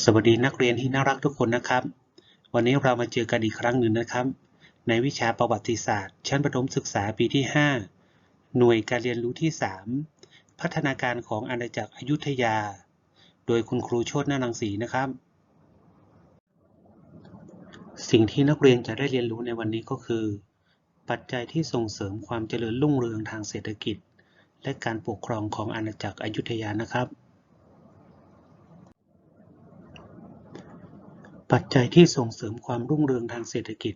สวัสดีนักเรียนที่น่ารักทุกคนนะครับ วันนี้เรามาเจอกันอีกครั้งหนึ่งนะครับ ในวิชาประวัติศาสตร์ ชั้นประถมศึกษาปีที่ 5 หน่วยการเรียนรู้ที่ 3 พัฒนาการของอาณาจักรอยุธยา โดยคุณครูโชตินานังสีนะครับ สิ่งที่นักเรียนจะได้เรียนรู้ในวันนี้ก็คือ ปัจจัยที่ส่งเสริมความเจริญรุ่งเรืองทางเศรษฐกิจ และการปกครองของอาณาจักรอยุธยานะครับ ปัจจัยที่ส่งเสริมความรุ่งเรืองทางเศรษฐกิจ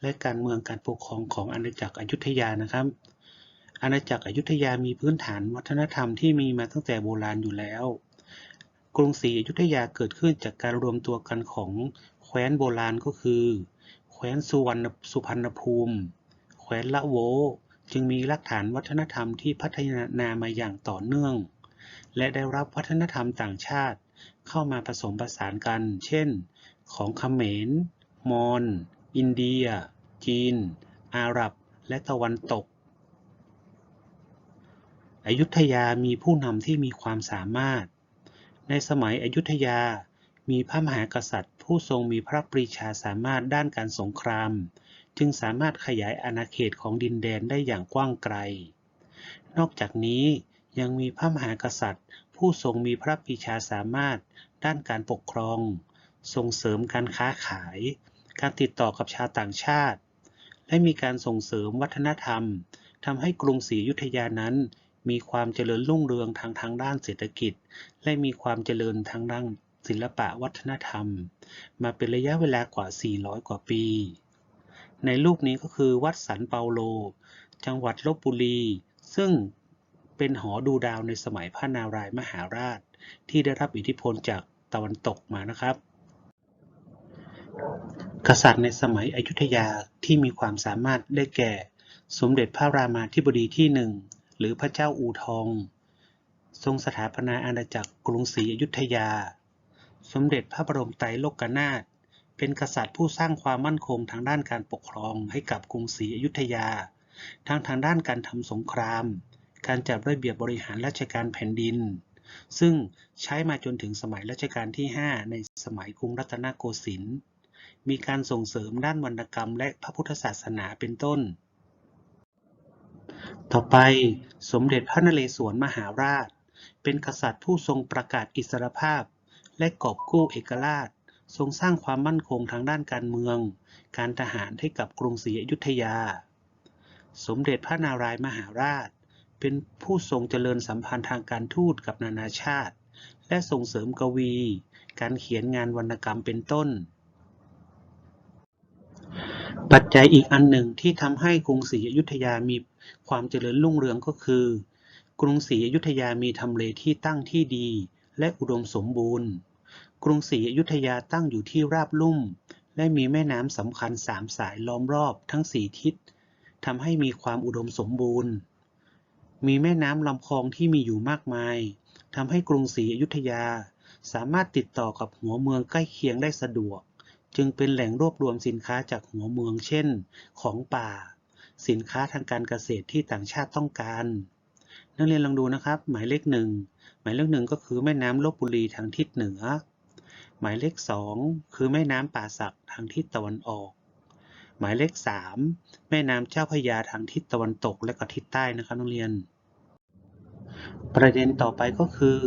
และการเมืองการปกครองของอาณาจักรอยุธยานะครับ อาณาจักรอยุธยามีพื้นฐานวัฒนธรรมที่มีมาตั้งแต่โบราณอยู่แล้ว กรุงศรีอยุธยาเกิดขึ้นจากการรวมตัวกันของแคว้นโบราณก็คือ แคว้นสุวรรณสุพรรณภูมิ แคว้นละโว จึงมีรากฐานวัฒนธรรมที่พัฒนามาอย่างต่อเนื่อง และได้รับวัฒนธรรมต่างชาติ เข้ามาผสมผสานกัน เช่น ของเขมร มอญ อินเดีย จีน อาหรับ และตะวันตก อยุธยามีผู้นำที่มีความสามารถ ในสมัยอยุธยา มีพระมหากษัตริย์ ผู้ทรงมีพระปรีชาสามารถด้านการสงคราม จึงสามารถขยายอาณาเขตของดินแดนได้อย่างกว้างไกล นอกจากนี้ยังมีพระมหากษัตริย์ ผู้ทรงมีพระปีชาสามารถด้านการปกครอง ส่งเสริมการค้าขาย การติดต่อกับชาวต่างชาติ และมีการส่งเสริมวัฒนธรรมทำให้กรุงศรีอยุธยานั้น มีความเจริญรุ่งเรืองทางทางด้านเศรษฐกิจ และมีความเจริญทางด้านศิลปะวัฒนธรรม มาเป็นระยะเวลากว่า 400 กว่าปี ในรูปนี้ก็คือวัดสันเปาโล จังหวัดลบบุรี ซึ่ง เป็นหอดูดาวในสมัยพระนารายมหาราช ที่ได้รับอิทธิพลจากตะวันตกมานะครับ กษัตริย์ในสมัยอยุธยาที่มีความสามารถได้แก่ สมเด็จพระรามาธิบดีที่หนึ่งหรือพระเจ้าอู่ทอง ทรงสถาปนาอาณาจักรกรุงศรีอยุธยา สมเด็จพระบรมไตรโลกนาถเป็นกษัตริย์ผู้สร้างความมั่นคงทางด้านการปกครองให้กับกรุงศรีอยุธยา ทั้งทางด้านการทำสงคราม การจัดระเบียบบริหารราชการแผ่นดิน ซึ่งใช้มาจนถึงสมัยรัชกาลที่ 5 ในสมัยกรุงรัตนโกสินทร์มีการส่งเสริมด้านวรรณกรรมและพระพุทธศาสนาเป็นต้น ต่อไปสมเด็จพระนเรศวรมหาราช เป็นกษัตริย์ผู้ทรงประกาศอิสรภาพ และกอบกู้เอกราช ทรงสร้างความมั่นคงทางด้านการเมือง การทหารให้กับกรุงศรีอยุธยา สมเด็จพระนารายณ์มหาราช เป็นผู้ทรงเจริญสัมพันธ์ทางการทูตกับนานาชาติ และส่งเสริมกวี การเขียนงานวรรณกรรมเป็นต้น ปัจจัยอีกอันหนึ่งที่ทำให้กรุงศรีอยุธยามีความเจริญรุ่งเรืองก็คือ กรุงศรีอยุธยามีทำเลที่ตั้งที่ดี และอุดมสมบูรณ์ กรุงศรีอยุธยาตั้งอยู่ที่ราบลุ่ม และมีแม่น้ำสำคัญสามสายล้อมรอบทั้งสี่ทิศทำให้มีความอุดมสมบูรณ์ มีแม่น้ำลำคลองที่มีอยู่มากมายทำให้กรุงศรีอยุธยา สามารถติดต่อกับหัวเมืองใกล้เคียงได้สะดวก จึงเป็นแหล่งรวบรวมสินค้าจากหัวเมืองเช่น ของป่า สินค้าทางการเกษตรที่ต่างชาติต้องการ นักเรียนลองดูนะครับ หมายเลขหนึ่งหมายเลขหนึ่งก็คือแม่น้ำลบบุรีทางทิศเหนือ หมายเลขสองคือแม่น้ำป่าสักทางทิศตะวันออก หมายเลขสามแม่น้ำเจ้าพระยาทางทิศตะวันตกและก็ทิศใต้นะครับนักเรียน ประเด็นต่อไปก็คือ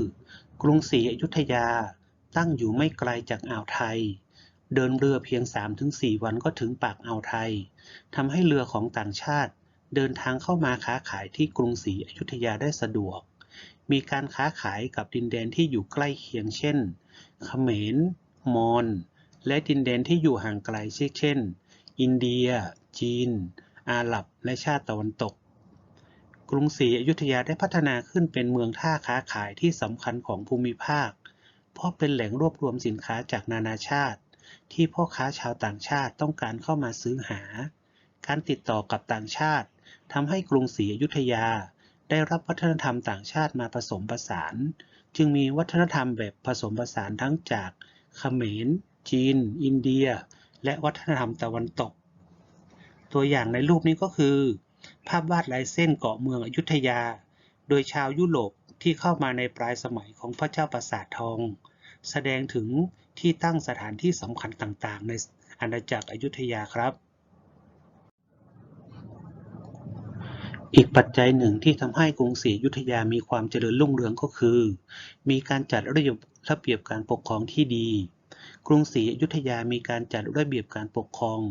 กรุงศรีอยุธยาตั้งอยู่ไม่ไกลจากอ่าวไทย เดินเรือเพียง 3-4 วันก็ถึงปากอ่าวไทยทำให้เรือของต่างชาติ เดินทางเข้ามาค้าขายที่กรุงศรีอยุธยาได้สะดวก มีการค้าขายกับดินแดนที่อยู่ใกล้เคียงเช่น เขมร มอญ และดินแดนที่อยู่ห่างไกลเช่น อินเดีย จีน อาหรับ และชาติตะวันตก กรุงศรีอยุธยาได้พัฒนาขึ้นเป็นเมืองท่าค้าขายที่สำคัญของภูมิภาค เพราะเป็นแหล่งรวบรวมสินค้าจากนานาชาติ ที่พ่อค้าชาวต่างชาติต้องการเข้ามาซื้อหา การติดต่อกับต่างชาติทำให้กรุงศรีอยุธยา ได้รับวัฒนธรรมต่างชาติมาผสมผสาน จึงมีวัฒนธรรมแบบผสมผสานทั้งจากเขมร จีน อินเดีย และวัฒนธรรมตะวันตก ตัวอย่างในรูปนี้ก็คือ ภาพวาดลายเส้นเกาะเมืองอยุธยา โดยชาวยุโรปที่เข้ามาในปลายสมัยของพระเจ้าปราสาททอง แสดงถึงที่ตั้งสถานที่สำคัญต่างๆ ในอาณาจักรอยุธยาครับ อีกปัจจัยหนึ่งที่ทำให้กรุงศรีอยุธยามีความเจริญรุ่งเรืองก็คือ มีการจัดระเบียบระเบียบการปกครองที่ดี กรุงศรีอยุธยามีการจัดระเบียบการปกครอง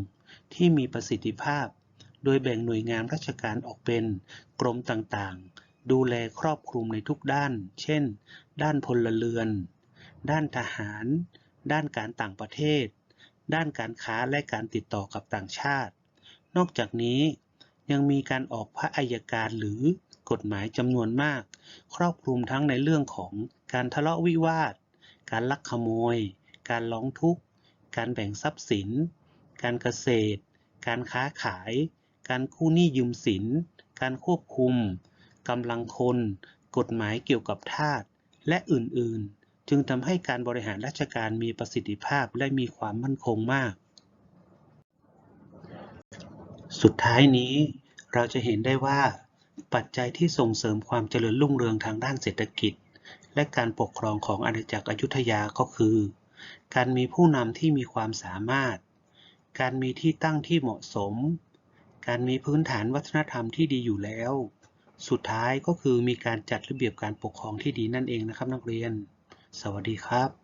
ที่มีประสิทธิภาพ โดยแบ่งหน่วยงานราชการออกเป็นกรมต่างๆ ดูแลครอบคลุมในทุกด้าน เช่น ด้านพลเรือน ด้านทหาร ด้านการต่างประเทศ ด้านการค้าและการติดต่อกับต่างชาติ นอกจากนี้ยังมีการออกพระอัยการหรือกฎหมายจำนวนมาก ครอบคลุมทั้งในเรื่องของการทะเลาะวิวาท การลักขโมย การร้องทุกข์ การแบ่งทรัพย์สิน การเกษตร การค้าขาย การกู้หนี้ยืมสิน การควบคุมกำลังคน กฎหมายเกี่ยวกับทาสและอื่นๆ จึงทำให้การบริหารราชการมีประสิทธิภาพและมีความมั่นคงมาก สุดท้ายนี้เราจะเห็นได้ว่า ปัจจัยที่ส่งเสริมความเจริญรุ่งเรืองทางด้านเศรษฐกิจ และการปกครองของอาณาจักรอยุธยาก็คือ การมีผู้นำที่มีความสามารถ การมีที่ตั้งที่เหมาะสม การมีพื้นฐานวัฒนธรรมที่ดีอยู่แล้ว สุดท้ายก็คือมีการจัดระเบียบการปกครองที่ดีนั่นเองนะครับนักเรียน สวัสดีครับ